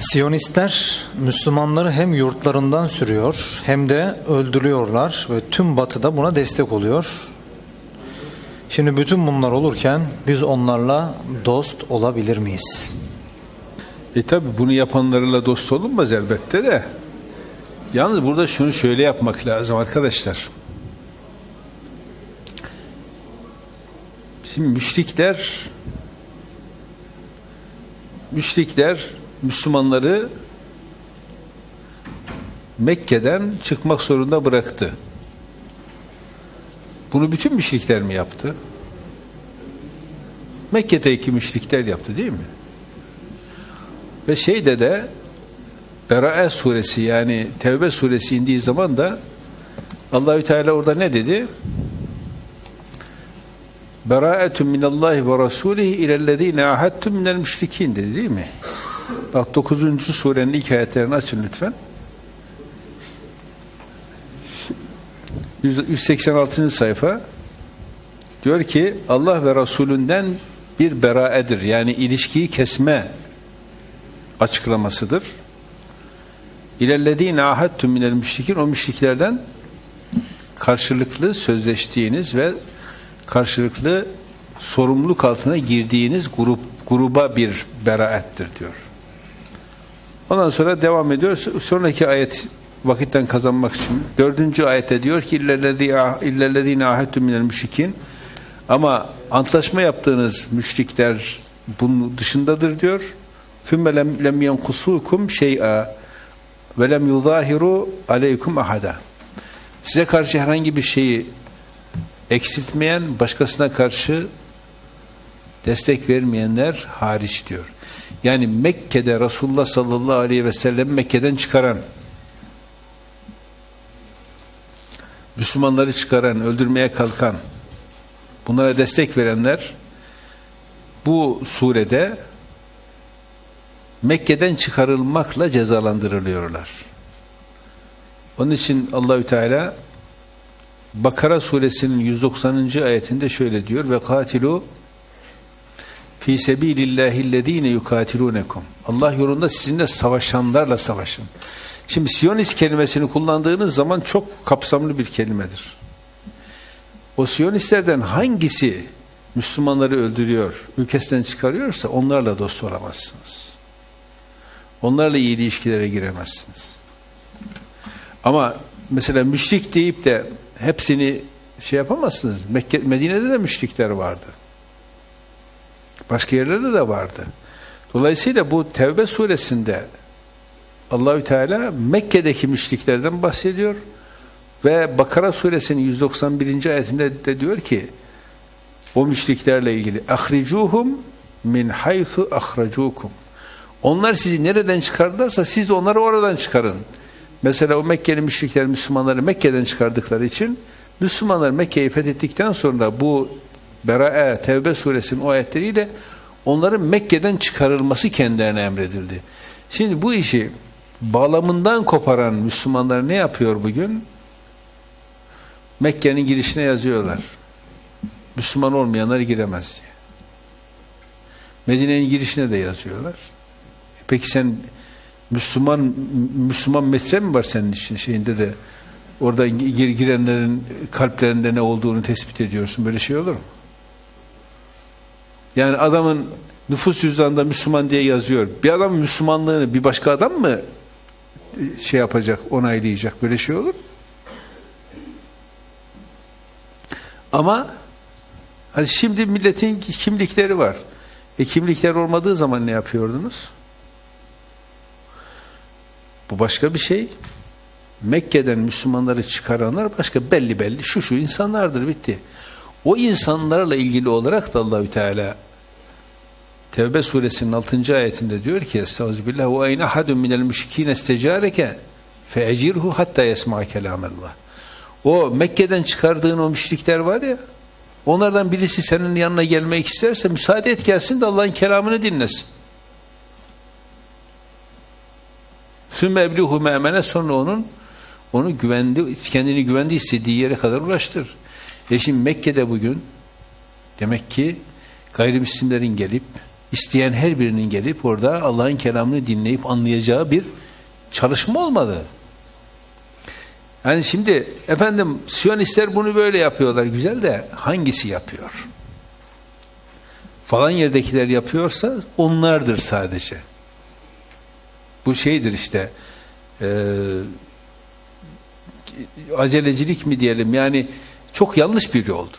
Siyonistler Müslümanları hem yurtlarından sürüyor hem de öldürüyorlar ve tüm batıda buna destek oluyor. Şimdi bütün bunlar olurken biz onlarla dost olabilir miyiz? E tabi bunu yapanlarla dost olunmaz elbette de. Yalnız burada şunu şöyle yapmak lazım arkadaşlar. Şimdi müşrikler müşrikler Müslümanları Mekke'den çıkmak zorunda bıraktı. Bunu bütün müşrikler mi yaptı? Mekke'deki müşrikler yaptı değil mi? Ve şeyde de Berae suresi yani Tevbe suresi indiği zaman da Allahü Teala orada ne dedi? Beraetun minallahi ve rasulihi ilellezine ahadtum minel müşrikin dedi değil mi? Bak 9. surenin ilk ayetlerini açın lütfen. 186. sayfa diyor ki Allah ve Resulünden bir beraedir. Yani ilişkiyi kesme açıklamasıdır. İlellezine ahadtum minel müşrikin o müşriklerden karşılıklı sözleştiğiniz ve karşılıklı sorumluluk altına girdiğiniz grup gruba bir beraettir diyor. Ondan sonra devam ediyor. Sonraki ayet vakitten kazanmak için. Dördüncü ayette diyor ki illellezine ahadtum minel müşrikin ama antlaşma yaptığınız müşrikler bunun dışındadır diyor. ثُمَّ lem يَنْقُسُوكُمْ شَيْئًا وَلَمْ يُظَاهِرُوا عَلَيْكُمْ ahada. Size karşı herhangi bir şeyi eksiltmeyen, başkasına karşı destek vermeyenler hariç diyor. Yani Mekke'de Resulullah sallallahu aleyhi ve sellem Mekke'den çıkaran, Müslümanları çıkaran, öldürmeye kalkan, bunlara destek verenler bu surede Mekke'den çıkarılmakla cezalandırılıyorlar. Onun için Allahü Teala Bakara suresinin 190. ayetinde şöyle diyor ve katilu fi sebilillahillezine yukatilunekum. Allah yolunda sizinle savaşanlarla savaşın. Şimdi Siyonist kelimesini kullandığınız zaman çok kapsamlı bir kelimedir. O Siyonistlerden hangisi Müslümanları öldürüyor, ülkesinden çıkarıyorsa onlarla dost olamazsınız. Onlarla iyi ilişkilere giremezsiniz. Ama mesela müşrik deyip de hepsini şey yapamazsınız. Mekke, Medine'de de müşrikler vardı. Başka yerlerde de vardı. Dolayısıyla bu Tevbe suresinde Allahü Teala Mekke'deki müşriklerden bahsediyor ve Bakara suresinin 191. ayetinde de diyor ki o müşriklerle ilgili ahricuhum min haythu ahracukum onlar sizi nereden çıkardılarsa siz de onları oradan çıkarın. Mesela o Mekkeli müşrikler Müslümanları Mekke'den çıkardıkları için Müslümanlar Mekke'yi fethettikten sonra bu Berae, Tevbe suresinin o ayetleriyle onların Mekke'den çıkarılması kendilerine emredildi. Şimdi bu işi bağlamından koparan Müslümanlar ne yapıyor bugün? Mekke'nin girişine yazıyorlar. Müslüman olmayanlar giremez diye. Medine'nin girişine de yazıyorlar. Peki sen Müslüman Müslüman metre mi var senin için şeyinde de orada gir girenlerin kalplerinde ne olduğunu tespit ediyorsun. Böyle şey olur mu? Yani adamın nüfus cüzdanında Müslüman diye yazıyor. Bir adam Müslümanlığını bir başka adam mı şey yapacak, onaylayacak? Böyle şey olur? Ama hani şimdi milletin kimlikleri var. E kimlikler olmadığı zaman ne yapıyordunuz? Bu başka bir şey. Mekke'den Müslümanları çıkaranlar başka belli belli şu şu insanlardır bitti. O insanlarla ilgili olarak da Allahü Teala Tevbe suresinin 6. ayetinde diyor ki Estağfirullah ve ayna hadun minel müşrikine istecareke fe ecirhu hatta yesma kelamallah. O Mekke'den çıkardığın o müşrikler var ya onlardan birisi senin yanına gelmek isterse müsaade et gelsin de Allah'ın kelamını dinlesin. Sümme eblihu me'mene sonra onun onu güvendi, kendini güvendi istediği yere kadar ulaştır. E şimdi Mekke'de bugün demek ki gayrimüslimlerin gelip isteyen her birinin gelip orada Allah'ın kelamını dinleyip anlayacağı bir çalışma olmalı. Yani şimdi efendim Siyonistler bunu böyle yapıyorlar güzel de hangisi yapıyor? Falan yerdekiler yapıyorsa onlardır sadece. Bu şeydir işte eee acelecilik mi diyelim yani çok yanlış bir yoldur.